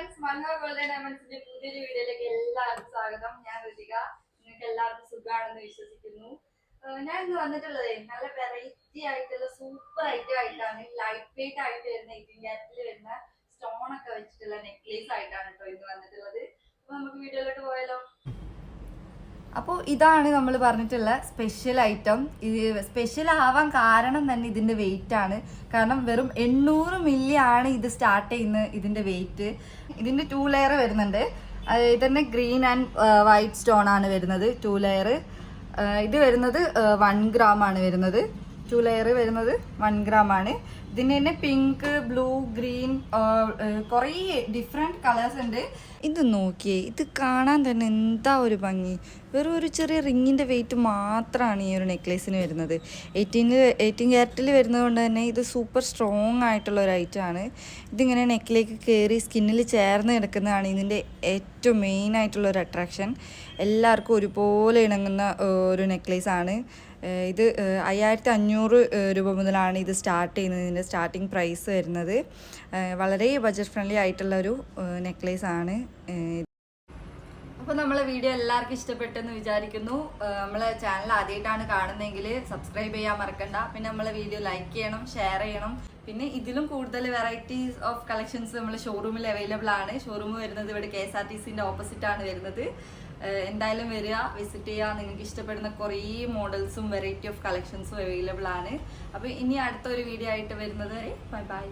Friends മന്ന golden ഡയമണ്ട്സിന്റെ പുതിയൊരു വീഡിയോയിലേക്ക് എല്ലാവർക്കും സ്വാഗതം. ഞാൻ ഋതിക. നിങ്ങൾക്ക് എല്ലാവർക്കും സുഖമാണെന്ന് വിശ്വസിക്കുന്നു. ഞാൻ ഇന്ന് വന്നിട്ടുള്ളത് നല്ല വെറൈറ്റി ആയിട്ടുള്ള സൂപ്പർ ഐറ്റം ആയിട്ടാണ് ലൈറ്റ് വെയിറ്റ് ആയിട്ട് വരുന്ന ഇതിന്റെ വരുന്ന സ്റ്റോൺ ഒക്കെ വെച്ചിട്ടുള്ള നെക്ലേസ് ആയിട്ടാണ് കേട്ടോ ഇന്ന് വന്നിട്ടുള്ളത്. അപ്പൊ നമുക്ക് വീഡിയോയിലോട്ട് പോയാലോ? അപ്പോൾ ഇതാണ് നമ്മൾ പറഞ്ഞിട്ടുള്ള സ്പെഷ്യൽ ഐറ്റം ഇത് സ്പെഷ്യൽ ആവാൻ കാരണം തന്നെ ഇതിന്റെ വെയിറ്റ് ആണ്. കാരണം വെറും എണ്ണൂറ് മില്ലി ആണ് ഇത് സ്റ്റാർട്ട് ചെയ്യുന്ന ഇതിന്റെ വെയിറ്റ് ഇതിന്റെ ടു ലെയർ വരുന്നുണ്ട്. ഇത് തന്നെ ഗ്രീൻ ആൻഡ് വൈറ്റ് സ്റ്റോൺ ആണ് വരുന്നത്. ടു ലെയർ ഇത് വരുന്നത് വൺ ഗ്രാം ആണ് വരുന്നത്. ടു ലെയർ വരുന്നത് വൺ ഗ്രാം ആണ്. ഇതിന് തന്നെ പിങ്ക് ബ്ലൂ ഗ്രീൻ കുറേ ഡിഫറെന്റ് കളേഴ്സ് ഉണ്ട്. ഇത് നോക്കിയേ ഇത് കാണാൻ തന്നെ എന്താ ഒരു ഭംഗി. വെറും ഒരു ചെറിയ റിങ്ങിന്റെ വെയിറ്റ് മാത്രമാണ് ഈ ഒരു നെക്ലേസിന് വരുന്നത്. എയ്റ്റീൻ എയ്റ്റീൻ ക്യാരറ്റിൽ വരുന്നത് കൊണ്ട് തന്നെ ഇത് സൂപ്പർ സ്ട്രോങ് ആയിട്ടുള്ള ഒരു ഐറ്റമാണ് ഇതിങ്ങനെ നെക്കിലേക്ക് കയറി സ്കിന്നിൽ ചേർന്ന് കിടക്കുന്നതാണ് ഇതിന്റെ ഏറ്റവും മെയിൻ ആയിട്ടുള്ള ഒരു അട്രാക്ഷൻ എല്ലാവർക്കും ഒരുപോലെ ഇണങ്ങുന്ന ഒരു നെക്ലേസ് ആണ്. ഇത് അയ്യായിരത്തി അഞ്ഞൂറ് രൂപ മുതലാണ് ഇത് സ്റ്റാർട്ട് ചെയ്യുന്നത്. ഇതിന്റെ സ്റ്റാർട്ടിങ് പ്രൈസ് വരുന്നത്. വളരെ ബജറ്റ് ഫ്രണ്ട്ലി ആയിട്ടുള്ള ഒരു നെക്ലേസ് ആണ്. അപ്പോൾ നമ്മളെ വീഡിയോ എല്ലാവർക്കും ഇഷ്ടപ്പെട്ടെന്ന് വിചാരിക്കുന്നു. നമ്മളെ ചാനൽ ആദ്യമായിട്ടാണ് കാണുന്നതെങ്കിൽ സബ്സ്ക്രൈബ് ചെയ്യാൻ മറക്കണ്ട. പിന്നെ നമ്മളെ വീഡിയോ ലൈക്ക് ചെയ്യണം ഷെയർ ചെയ്യണം. പിന്നെ ഇതിലും കൂടുതൽ വെറൈറ്റീസ് ഓഫ് കളക്ഷൻസ് നമ്മൾ ഷോറൂമിൽ അവൈലബിൾ ആണ്. ഷോറൂം വരുന്നത് ഇവിടെ കെ എസ് ആർ ടി സിന്റെ ഓപ്പോസിറ്റ് ആണ് വരുന്നത്. എന്തായാലും വരിക വിസിറ്റ് ചെയ്യുക. നിങ്ങൾക്ക് ഇഷ്ടപ്പെടുന്ന കുറേ മോഡൽസും വെറൈറ്റി ഓഫ് കളക്ഷൻസും അവൈലബിൾ ആണ്. അപ്പോൾ ഇനി അടുത്തൊരു വീഡിയോ ആയിട്ട് വരുന്നത് ബൈ ബൈ